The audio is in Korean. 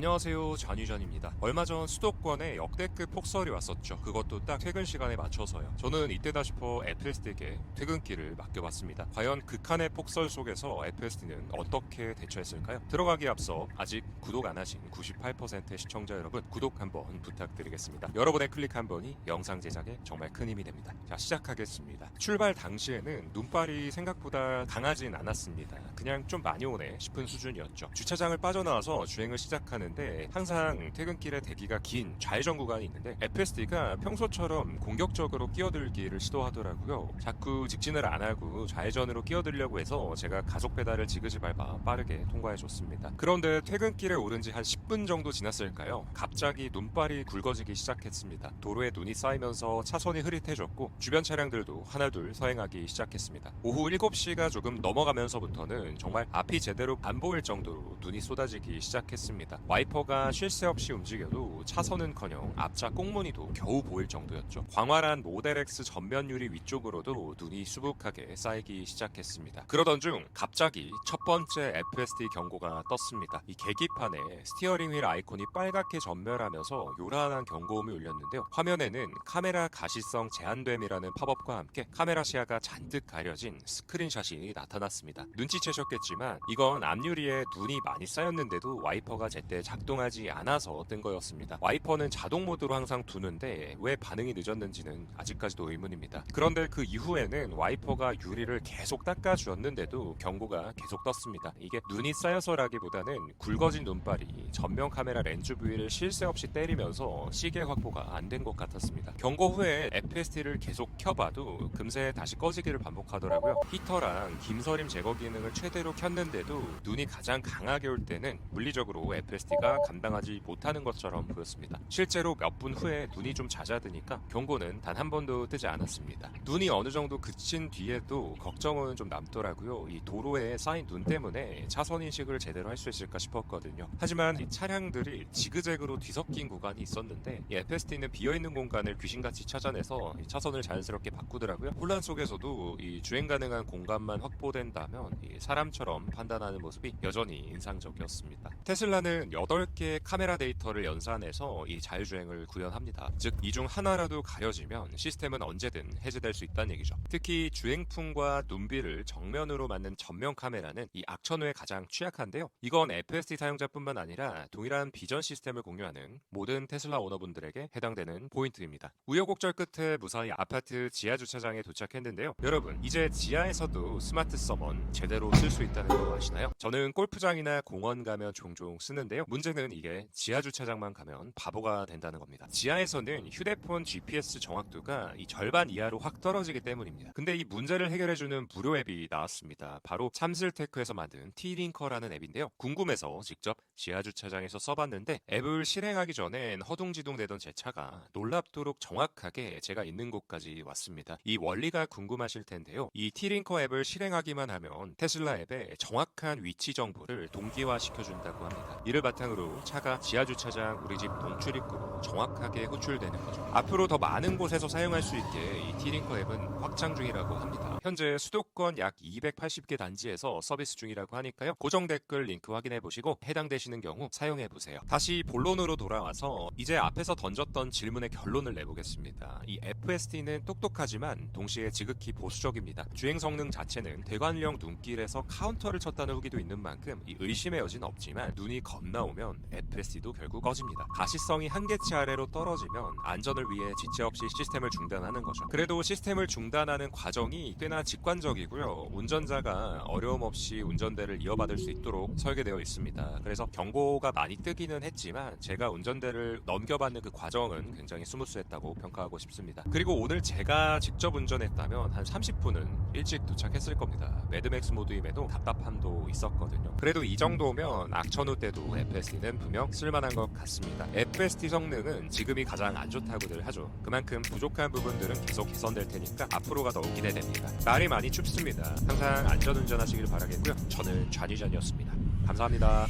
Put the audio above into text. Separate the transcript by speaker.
Speaker 1: 안녕하세요. 잔유전입니다. 얼마 전 수도권에 역대급 폭설이 왔었죠. 그것도 딱 퇴근 시간에 맞춰서요. 저는 이때다 싶어 FSD에게 퇴근길을 맡겨봤습니다. 과연 극한의 폭설 속에서 FSD는 어떻게 대처했을까요? 들어가기 앞서 아직 구독 안 하신 98%의 시청자 여러분 구독 한번 부탁드리겠습니다. 여러분의 클릭 한 번이 영상 제작에 정말 큰 힘이 됩니다. 자 시작하겠습니다. 출발 당시에는 눈발이 생각보다 강하진 않았습니다. 그냥 좀 많이 오네 싶은 수준이었죠. 주차장을 빠져나와서 주행을 시작하는 데 항상 퇴근길에 대기가 긴 좌회전 구간이 있는데 FSD가 평소처럼 공격적으로 끼어들기를 시도하더라고요. 자꾸 직진을 안 하고 좌회전으로 끼어들려고 해서 제가 가속 페달을 지그시 밟아 빠르게 통과해줬습니다. 그런데 퇴근길에 오른 지 한 10분 정도 지났을까요? 갑자기 눈발이 굵어지기 시작했습니다. 도로에 눈이 쌓이면서 차선이 흐릿해졌고 주변 차량들도 하나둘 서행하기 시작했습니다. 오후 7시가 조금 넘어가면서부터는 정말 앞이 제대로 안 보일 정도로 눈이 쏟아지기 시작했습니다. 와이퍼가 쉴 새 없이 움직여도 차선은커녕 앞차 꽁무니도 겨우 보일 정도였죠. 광활한 모델 X 전면 유리 위쪽으로도 눈이 수북하게 쌓이기 시작했습니다. 그러던 중 갑자기 첫 번째 FSD 경고가 떴습니다. 이 계기판에 스티어링 휠 아이콘이 빨갛게 전멸하면서 요란한 경고음이 울렸는데요. 화면에는 카메라 가시성 제한됨이라는 팝업과 함께 카메라 시야가 잔뜩 가려진 스크린샷이 나타났습니다. 눈치채셨겠지만 이건 앞유리에 눈이 많이 쌓였는데도 와이퍼가 제때 작동하지 않아서 뜬 거였습니다. 와이퍼는 자동 모드로 항상 두는데 왜 반응이 늦었는지는 아직까지도 의문입니다. 그런데 그 이후에는 와이퍼가 유리를 계속 닦아주었는데도 경고가 계속 떴습니다. 이게 눈이 쌓여서라기보다는 굵어진 눈발이 전면 카메라 렌즈 부위를 쉴새 없이 때리면서 시계 확보가 안 된 것 같았습니다. 경고 후에 FST를 계속 켜봐도 금세 다시 꺼지기를 반복하더라고요. 히터랑 김서림 제거 기능을 최대로 켰는데도 눈이 가장 강하게 올 때는 물리적으로 FST 가 감당하지 못하는 것처럼 보였습니다. 실제로 몇 분 후에 눈이 좀 잦아드니까 경고는 단 한 번도 뜨지 않았습니다. 눈이 어느 정도 그친 뒤에도 걱정은 좀 남더라고요. 이 도로에 쌓인 눈 때문에 차선 인식을 제대로 할 수 있을까 싶었거든요. 하지만 이 차량들이 지그재그로 뒤섞인 구간이 있었는데 이 FST는 비어있는 공간을 귀신같이 찾아내서 이 차선을 자연스럽게 바꾸더라고요. 혼란 속에서도 이 주행 가능한 공간만 확보된다면 이 사람처럼 판단하는 모습이 여전히 인상적이었습니다. 테슬라는 8개의 카메라 데이터를 연산해서 이 자율주행을 구현합니다. 즉, 이 중 하나라도 가려지면 시스템은 언제든 해제될 수 있다는 얘기죠. 특히 주행풍과 눈비를 정면으로 맞는 전면 카메라는 이 악천후에 가장 취약한데요. 이건 FSD 사용자뿐만 아니라 동일한 비전 시스템을 공유하는 모든 테슬라 오너분들에게 해당되는 포인트입니다. 우여곡절 끝에 무사히 아파트 지하 주차장에 도착했는데요. 여러분, 이제 지하에서도 스마트 서먼 제대로 쓸 수 있다는 거 아시나요? 저는 골프장이나 공원 가면 종종 쓰는데요. 문제는 이게 지하 주차장만 가면 바보가 된다는 겁니다. 지하에서는 휴대폰 GPS 정확도가 이 절반 이하로 확 떨어지기 때문입니다. 근데 이 문제를 해결해주는 무료 앱이 나왔습니다. 바로 참슬테크에서 만든 T링커라는 앱인데요. 궁금해서 직접 지하 주차장에서 써봤는데 앱을 실행하기 전엔 허둥지둥대던 제 차가 놀랍도록 정확하게 제가 있는 곳까지 왔습니다. 이 원리가 궁금하실 텐데요. 이 T링커 앱을 실행하기만 하면 테슬라 앱에 정확한 위치 정보를 동기화 시켜준다고 합니다. 이를 바탕 으로 차가 지하 주차장 우리 집 동출 입구로 정확하게 호출되는 거죠. 앞으로 더 많은 곳에서 사용할 수 있게 이 T링커 앱은 확장 중이라고 합니다. 현재 수도권 약 280개 단지에서 서비스 중이라고 하니까요. 고정 댓글 링크 확인해 보시고 해당되시는 경우 사용해 보세요. 다시 본론으로 돌아와서 이제 앞에서 던졌던 질문의 결론을 내보겠습니다. 이 FST는 똑똑하지만 동시에 지극히 보수적입니다. 주행 성능 자체는 대관령 눈길에서 카운터를 쳤다는 후기도 있는 만큼 이 의심의 여지는 없지만 눈이 겁나 오면 FST도 결국 꺼집니다. 가시성이 한계치 아래로 떨어지면 안전을 위해 지체 없이 시스템을 중단하는 거죠. 그래도 시스템을 중단하는 과정이 꽤나 직관적이고요. 운전자가 어려움 없이 운전대를 이어받을 수 있도록 설계되어 있습니다. 그래서 경고가 많이 뜨기는 했지만 제가 운전대를 넘겨받는 그 과정은 굉장히 스무스했다고 평가하고 싶습니다. 그리고 오늘 제가 직접 운전했다면 한 30분은 일찍 도착했을 겁니다. 매드맥스 모드임에도 답답함도 있었거든요. 그래도 이 정도면 악천후 때도 FST는 분명 쓸만한 것 같습니다. FST 성능은 지금이 가장 안 좋다고들 하죠. 그만큼 부족한 부분들은 계속 개선될 테니까 앞으로가 더욱 기대됩니다. 날이 많이 춥습니다. 항상 안전운전하시길 바라겠고요. 저는 좌니전이었습니다. 감사합니다.